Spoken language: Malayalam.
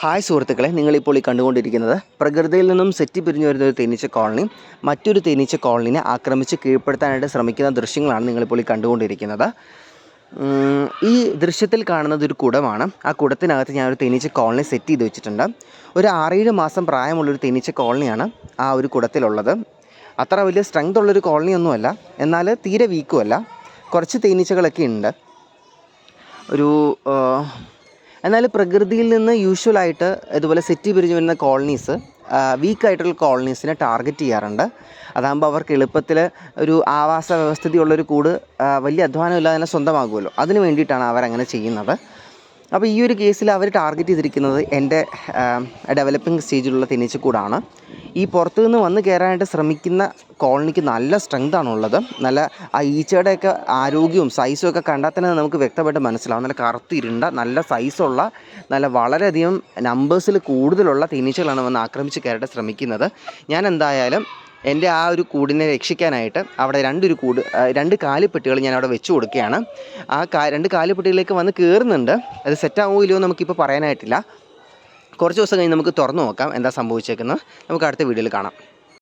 ഹായ് സുഹൃത്തുക്കളെ. നിങ്ങളിപ്പോൾ ഈ കണ്ടുകൊണ്ടിരിക്കുന്നത് പ്രകൃതിയിൽ നിന്നും സെറ്റി പിരിഞ്ഞു വരുന്ന ഒരു തേനീച്ച കോളനി. മറ്റൊരു തേനീച്ച കോളനിനെ ആക്രമിച്ച് കീഴ്പ്പെടുത്താനായിട്ട് ശ്രമിക്കുന്ന ദൃശ്യങ്ങളാണ് നിങ്ങളിപ്പോൾ ഈ കണ്ടുകൊണ്ടിരിക്കുന്നത്. ഈ ദൃശ്യത്തിൽ കാണുന്നത് ഒരു കുടമാണ്. ആ കുടത്തിനകത്ത് ഞാനൊരു തേനീച്ച കോളനി സെറ്റ് ചെയ്ത് വെച്ചിട്ടുണ്ട്. ഒരു ആറേഴ് മാസം പ്രായമുള്ളൊരു തേനീച്ച കോളനിയാണ് ആ ഒരു കുടത്തിലുള്ളത്. അത്ര വലിയ സ്ട്രെങ്ത് ഉള്ളൊരു കോളനിയൊന്നുമല്ല. എന്നാൽ തീരെ വീക്കുമല്ല കുറച്ച് തേനീച്ചകളൊക്കെ ഉണ്ട്. ഒരു എന്നാൽ പ്രകൃതിയിൽ നിന്ന് യൂഷ്വലായിട്ട് ഇതുപോലെ സെറ്റി പിരിഞ്ഞു വരുന്ന കോളനീസ് വീക്കായിട്ടുള്ള കോളനീസിനെ ടാർഗറ്റ് ചെയ്യാറുണ്ട്. അതാകുമ്പോൾ അവർക്ക് എളുപ്പത്തിൽ ഒരു ആവാസ വ്യവസ്ഥിതിയുള്ളൊരു കൂട് വലിയ അധ്വാനമില്ലാതെ തന്നെ സ്വന്തമാകുമല്ലോ. അതിന് വേണ്ടിയിട്ടാണ് അവരങ്ങനെ ചെയ്യുന്നത്. അപ്പോൾ ഈ ഒരു കേസിൽ അവർ ടാർഗറ്റ് ചെയ്തിരിക്കുന്നത് എന്റെ ഡെവലപ്പിംഗ് സ്റ്റേജിലുള്ള തേനീച്ചക്കൂടാണ്. ഈ പുറത്തു നിന്ന് വന്ന് കയറാനായിട്ട് ശ്രമിക്കുന്ന കോളനിക്ക് നല്ല സ്ട്രെങ്ത് ആണുള്ളത്. നല്ല ആ ഈച്ചയുടെയൊക്കെ ആരോഗ്യവും സൈസും ഒക്കെ കണ്ടാൽ തന്നെ നമുക്ക് വ്യക്തമായിട്ട് മനസ്സിലാവും. നല്ല കറുത്തിരുണ്ട നല്ല സൈസുള്ള നല്ല വളരെയധികം നമ്പേഴ്സിൽ കൂടുതലുള്ള തേനീച്ചകളാണ് വന്ന് ആക്രമിച്ച് കയറാൻ ശ്രമിക്കുന്നത്. ഞാൻ എന്തായാലും എന്റെ ആ ഒരു കൂടിനെ രക്ഷിക്കാനായിട്ട് അവിടെ രണ്ടൊരു കൂട് രണ്ട് കാലിപ്പെട്ടികൾ ഞാൻ അവിടെ വെച്ച് കൊടുക്കുകയാണ്. ആ രണ്ട് കാലിപ്പെട്ടികളിലേക്ക് വന്ന് കയറുന്നുണ്ട്. അത് സെറ്റാവുമോ ഇല്ലയോ നമുക്കിപ്പോൾ പറയാനായിട്ടില്ല. കുറച്ച് ദിവസം കഴിഞ്ഞ് നമുക്ക് തുറന്നു നോക്കാം എന്താ സംഭവിച്ചേക്കുന്നത് നമുക്ക് അടുത്ത വീഡിയോയിൽ കാണാം.